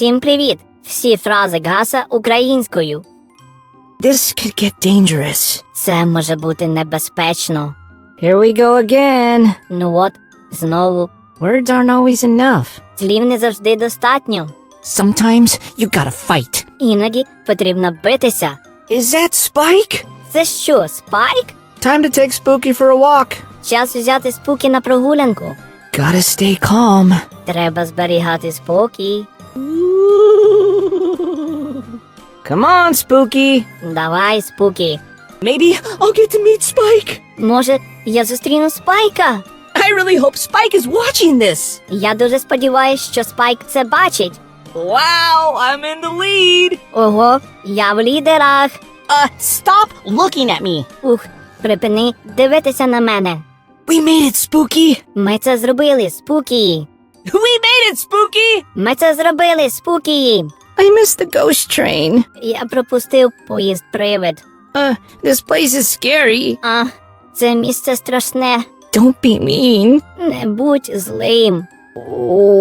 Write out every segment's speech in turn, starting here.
Всім привіт! Всі фрази Гаса українською. This could get dangerous. Це може бути небезпечно. Here we go again. Ну от, знову, Words aren't always enough. слів не завжди достатньо. Sometimes you gotta fight. Іноді потрібно битися. Is that Spike? Це що, спайк? Time to take Spooky for a walk. Час взяти спуки на прогулянку. Gotta stay calm. Треба зберігати спокій. Come on, Spooky. Давай, спуки. Maybe I'll get to meet Spike. Може, я зустріну спайка? I really hope Spike is watching this. Я дуже сподіваюся, що спайк це бачить. Wow, I'm in the lead. Ого, я в лідерах. Uh, stop looking at me. Ух, припини дивитися на мене. We made it, Spooky. Ми це зробили, спукі. We made it, Spooky. Ми це зробили, спукі. I missed the ghost train. Я пропустив поїзд привид. Uh, this place is scary. А, це місце страшне. Don't be mean. Не будь злим.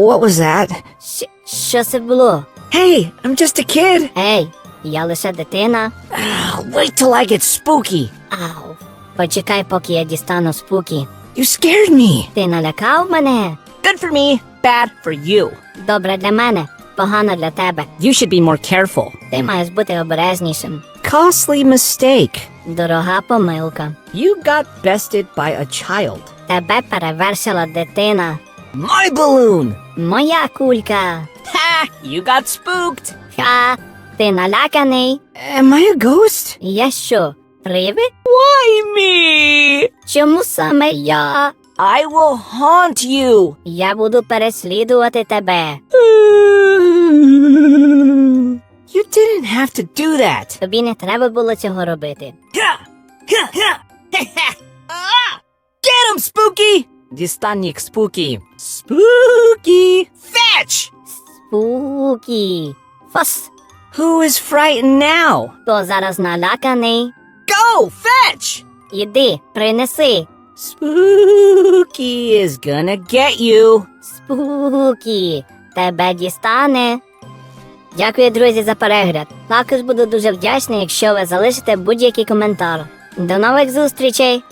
What was that? Щ- що це було? Hey, I'm just a kid. Ей, я лише дитина. Ah, wait till I get spooky. Ау. Почекай, поки я дістану спукі. You scared me. Ти налякав мене? Good for me, bad for you. Добре для мене, Погано для тебе. You should be more careful. Ти маєш бути обережнішим. Costly mistake. Дорога помилка. You got bested by a child. Тебе перевершила дитина. My balloon. Моя кулька. Ha! You got spooked. Ха, ти наляканий? Am I a ghost? Я що, привид? Why me? Чому саме я? I will haunt you. Я буду переслідувати тебе. You didn't have to do that. Тобі не треба було цього робити. Ah! Get him, Spooky! Дістаннік Spooky. Spooky! Fetch! Спукі. Фас. Who is frightened now? Хто зараз наляканий? Go! Fetch! Іди, принеси. Spooky is gonna get you. Спукі. Тебе дістане. Дякую, друзі, за перегляд. Також буду дуже вдячний, якщо ви залишите будь-який коментар. До нових зустрічей!